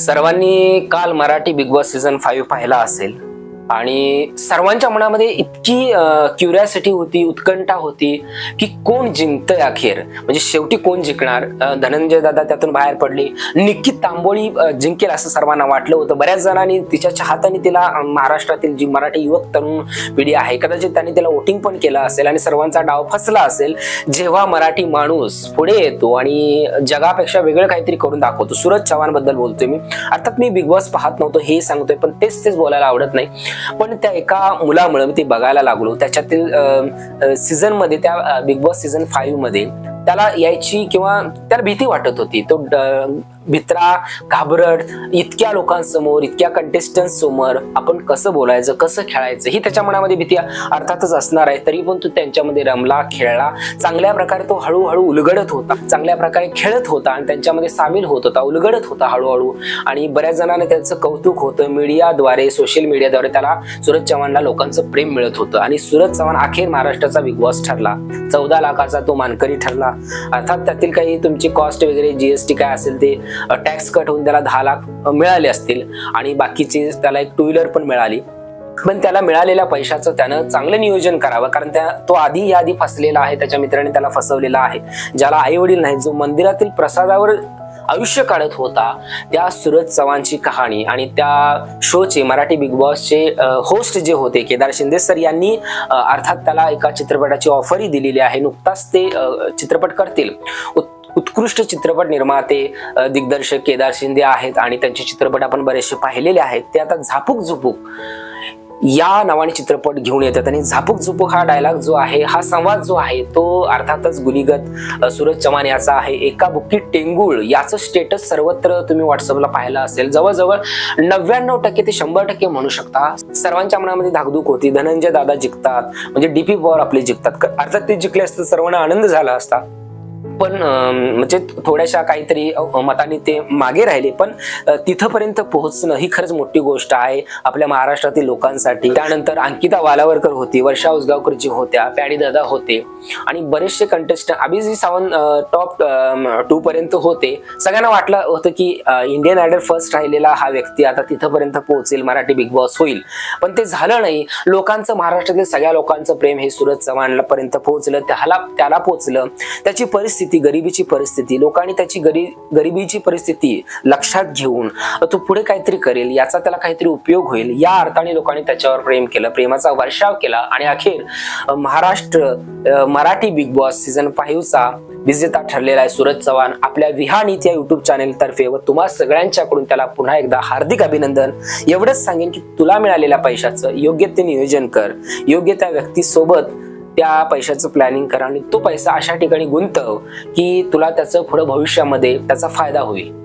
सर्वांनी काल Marathi Bigg Boss season five पाहिला असेल. आणि सर्वांच्या मनामध्ये इतकी क्युरियासिटी होती उत्कंठा होती की कोण जिंकतंय अखेर? म्हणजे शेवटी कोण जिंकणार? धनंजय दादा त्यातून बाहेर पडले. निक्की तांबोळी जिंकेल असं सर्वांना वाटलं होतं. बऱ्याच जणांनी तिच्या चाहतानी तिला महाराष्ट्रातील जी मराठी युवक तरुण पिढी आहे कदाचित त्यांनी तिला वोटिंग पण केलं असेल आणि सर्वांचा डाव फसला असेल जेव्हा मराठी माणूस पुढे येतो आणि जगापेक्षा वेगळं काहीतरी करून दाखवतो. सूरज चव्हाणबद्दल बोलतोय मी. अर्थात मी बिग बॉस पाहत नव्हतो हे सांगतोय पण तेच तेच बोलायला आवडत नाही. पण त्या एका मुलामुळे मी ते बघायला लागलो. त्याच्यातील सीझनमध्ये त्या बिग बॉस सीझन फाईव्हमध्ये त्याला यायची किंवा त्याला भीती वाटत होती. तो भित्रा घाबरट इतक्या लोकांसमोर इतक्या कंटेस्टंट समोर आपण कसं बोलायचं कसं खेळायचं ही त्याच्या मनामध्ये भीती अर्थातच असणार आहे. तरी पण तो त्यांच्यामध्ये रमला खेळला. चांगल्या प्रकारे तो हळूहळू उलगडत होता. चांगल्या प्रकारे खेळत होता आणि त्यांच्यामध्ये सामील होत होता उलगडत होता हळूहळू. आणि बऱ्याच जणांना त्याचं कौतुक होतं. मीडियाद्वारे सोशल मीडियाद्वारे त्याला सूरज चव्हाणला लोकांचं प्रेम मिळत होतं. आणि सूरज चव्हाण अखेर महाराष्ट्राचा बिग बॉस ठरला. चौदा लाखाचा तो मानकरी ठरला. अर्थात त्यातील काही तुमची कॉस्ट वगैरे जीएसटी काय असेल ते टॅक्स कट होऊन त्याला दहा लाख मिळाले असतील. आणि बाकीची त्याला एक टू व्हीलर पण मिळाली. पण त्याला मिळालेल्या पैशाचं त्यानं चांगलं नियोजन करावं कारण त्या तो आधी या आधी फसलेला आहे त्याच्या मित्राने त्याला फसवलेला आहे. ज्याला आई वडील नाही जो मंदिरातील प्रसादावर आयुष्य काढत होता त्या सूरज चव्हाणची कहाणी आणि त्या शोचे मराठी बिग बॉसचे होस्ट जे होते केदार शिंदे सर यांनी अर्थात त्याला एका चित्रपटाची ऑफरही दिलेली आहे. नुकताच ते चित्रपट करतील. उत्कृष्ट चित्रपट निर्माते दिग्दर्शक केदार शिंदे आहेत आणि त्यांचे चित्रपट आपण बरेचसे पाहिलेले आहेत. ते आता झापूक झुपूक या नावाने चित्रपट घेऊन येतात आणि झापूक झुपूक हा डायलॉग जो आहे हा संवाद जो आहे तो अर्थातच गुणीगत सूरज चव्हाण याचा आहे. एका बुक्की टेंगुळ याचं स्टेटस सर्वत्र तुम्ही व्हॉट्सअपला पाहिलं असेल. जवळजवळ नव्याण्णव टक्के ते शंभर टक्के म्हणू शकता. सर्वांच्या मनामध्ये धाकधूक होती. धनंजय दादा जिंकतात. म्हणजे डीपी पॉवर आपले जिंकतात. अर्थात ते जिंकले असते सर्वांना आनंद झाला असता. पण म्हणजे थोड्याशा काहीतरी मताने ते मागे राहिले. पण तिथंपर्यंत तिथपर्यंत पोहोचणं ही खरंच मोठी गोष्ट आहे आपल्या महाराष्ट्रातील लोकांसाठी. त्यानंतर अंकिता वालावरकर होती वर्षा उसगावकरजी होत्या पॅडी दादा होते आणि बरेचसे contestant Abhijit Sawant top two पर्यंत होते. सगळ्यांना वाटलं होतं की इंडियन आयडल फर्स्ट राहिलेला हा व्यक्ती आता तिथपर्यंत पोहोचेल मराठी बिग बॉस होईल. पण ते झालं नाही. लोकांचं महाराष्ट्रातील सगळ्या लोकांचं प्रेम हे सूरज चव्हाणला पर्यंत पोहोचलं. त्याला त्याला पोहोचलं. त्याची परिस्थिती गरिबीची परिस्थिती लोकांनी त्याची गरी गरिबीची परिस्थिती लक्षात घेऊन तो पुढे काहीतरी करेल याचा त्याला काहीतरी उपयोग होईल या अर्थाने लोकांनी त्याच्यावर प्रेम केलं प्रेमाचा वर्षाव केला. आणि अखेर Maharashtra Marathi Bigg Boss season फाईव्हचा विजेता ठरलेला आहे सूरज चव्हाण. आपल्या विहानीत या युट्यूब चॅनेल तर्फे व तुम्हा सगळ्यांच्याकडून त्याला पुन्हा एकदा हार्दिक अभिनंदन. एवढंच सांगेन की तुला मिळालेल्या पैशाचं योग्य ते नियोजन कर. योग्य त्या व्यक्तीसोबत त्या पैशाचं प्लॅनिंग करा आणि तो पैसा अशा ठिकाणी गुंतव की तुला त्याचं पुढं भविष्यामध्ये त्याचा फायदा होईल.